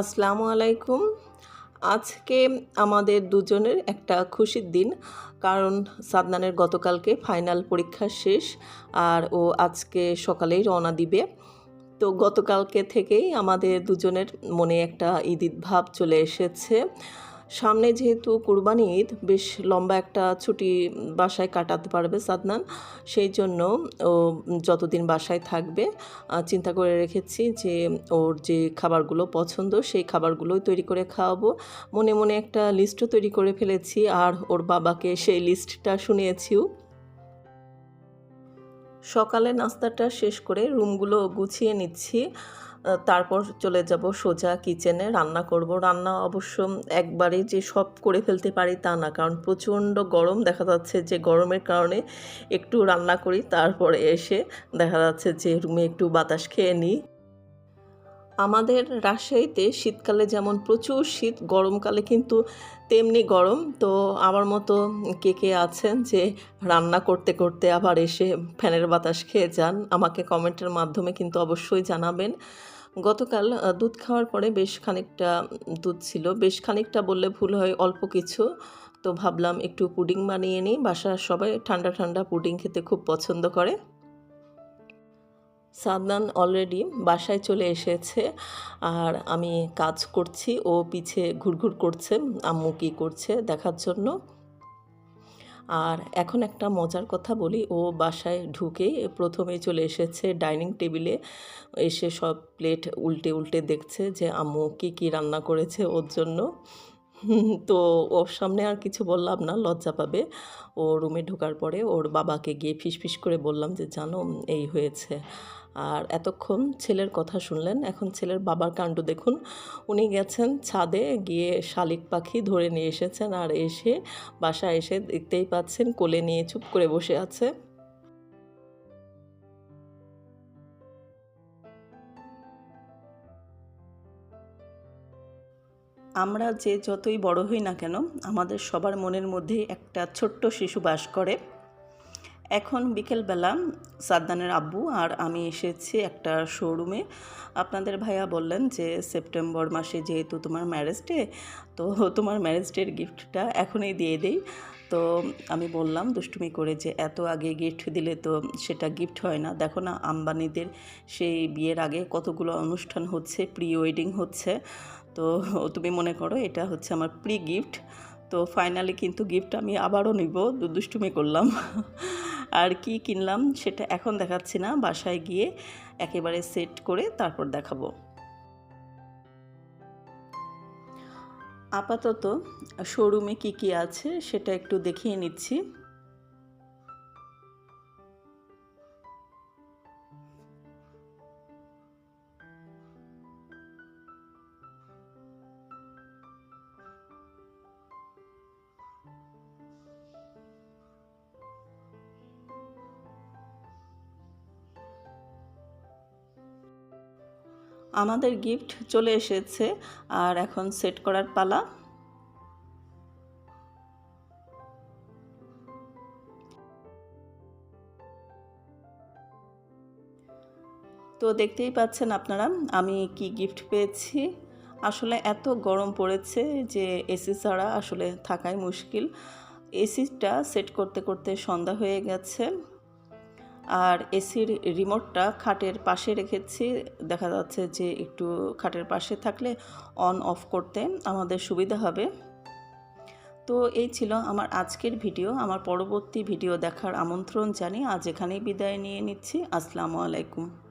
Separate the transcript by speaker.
Speaker 1: আসসালামু আলাইকুম। আজকে আমাদের দুজনের একটা খুশির দিন, কারণ সাদনানের গতকালকে ফাইনাল পরীক্ষা শেষ আর ও আজকে সকালেই রওনা দিবে। তো গতকালকে থেকেই আমাদের দুজনের মনে একটা ঈদ ঈদ ভাব চলে এসেছে। সামনে যেহেতু কুরবানি ঈদ, বেশ লম্বা একটা ছুটি বাসায় কাটাতে পারবে সাদনান। সেই জন্য ও যতদিন বাসায় থাকবে চিন্তা করে রেখেছি যে ওর যে খাবারগুলো পছন্দ সেই খাবারগুলোই তৈরি করে খাওয়াবো। মনে মনে একটা লিস্টও তৈরি করে ফেলেছি, আর ওর বাবাকে সেই লিস্টটা শুনিয়েছিও। সকালে নাস্তাটা শেষ করে রুমগুলো গুছিয়ে নিচ্ছি। তারপর চলে যাব সোজা কিচেনে রান্না করব। রান্না অবশ্য একবারে যে সব করে ফেলতে পারি তা না, কারণ প্রচণ্ড গরম। দেখা যাচ্ছে যে গরমের কারণে একটু রান্না করি, তারপরে এসে দেখা যাচ্ছে যে রুমে একটু বাতাস খেয়ে নিই। আমাদের রাজশাহীতে শীতকালে যেমন প্রচুর শীত, গরমকালে কিন্তু তেমনি গরম। তো আমার মতো কে কে আছেন যে রান্না করতে করতে আবার এসে ফ্যানের বাতাস খেয়ে যান, আমাকে কমেন্টের মাধ্যমে কিন্তু অবশ্যই জানাবেন। গতকাল দুধ খাওয়ার পরে বেশ খানিকটা দুধ ছিল। বেশ খানিকটা বললে ভুল হয়, অল্প কিছু। তো ভাবলাম একটু পুডিং বানিয়ে নিই। বাসার সবাই ঠান্ডা ঠান্ডা পুডিং খেতে খুব পছন্দ করে। সাদনান অলরেডি বাসায় চলে এসেছে আর আমি কাজ করছি। ও পিছে ঘুরঘুর করছে, আম্মু কী করছে দেখার জন্য। আর এখন একটা মজার কথা বলি, ও বাসায় ঢুকেই প্রথমেই চলে এসেছে ডাইনিং টেবিলে। এসে সব প্লেট উল্টে উল্টে দেখছে যে, আম্মু, কী কী রান্না করেছে ওর জন্য? তো ওর সামনে আর কিছু বললাম না, লজ্জা পাবে। ও রুমে ঢোকার পরে ওর বাবাকে গিয়ে ফিসফিস করে বললাম যে, জানো, এই হয়েছে। আর এতক্ষণ ছেলের কথা শুনলেন। এখন ছেলের বাবার কাণ্ড দেখুন। উনি গেছেন ছাদে গিয়ে শালিক পাখি ধরে নিয়ে এসেছেন আর এসে বাসা এসে দেখতেই পাচ্ছেন কোলে নিয়ে চুপ করে বসে আছে। আমরা যে যতই বড় হই না কেন, আমাদের সবার মনের মধ্যে একটা ছোট্ট শিশু বাস করে। এখন বিকেলবেলা সাদ্দানের আব্বু আর আমি এসেছি একটা শোরুমে আপনাদের ভাইয়া বললেন যে সেপ্টেম্বর মাসে যেহেতু তোমার ম্যারেজ ডে তো তোমার ম্যারেজ ডের গিফটটা এখনই দিয়ে দিই। তো আমি বললাম, দুষ্টুমি করে যে এত আগে গিফট দিলে তো সেটা গিফট হয় না। দেখো না, আম্বানিদের সেই বিয়ের আগে কতগুলো অনুষ্ঠান হচ্ছে প্রি ওয়েডিং হচ্ছে। তো তুমি মনে করো এটা হচ্ছে আমার প্রি গিফট তো ফাইনালি কিন্তু গিফট আমি আবারও নিব। দুষ্টুমি করলাম। আর কি কিনলাম সেটা এখন দেখাচ্ছি না। বাসায় গিয়ে একেবারে সেট করে তারপর দেখাবো। আপাতত শোরুমে কি কি আছে সেটা একটু দেখিয়ে নিচ্ছি। আমাদের গিফট চলে এসেছে, আর এখন সেট করার পালা। তো দেখতেই পাচ্ছেন আপনারা, আমি কি গিফট পেয়েছি? আসলে এত গরম পড়েছে যে এসি ছাড়া আসলে থাকাই মুশকিল। এসিটা সেট করতে করতে সন্ধ্যা হয়ে গেছে। আর এসির রিমোটটা খাটের পাশে রেখেছি। দেখা যাচ্ছে যে একটু খাটের পাশে থাকলে অন, অফ করতে আমাদের সুবিধা হবে। তো এই ছিল আমার আজকের ভিডিও। আমার পরবর্তী ভিডিও দেখার আমন্ত্রণ জানি আজ এখানেই বিদায় নিয়ে নিচ্ছি। আসসালামু আলাইকুম।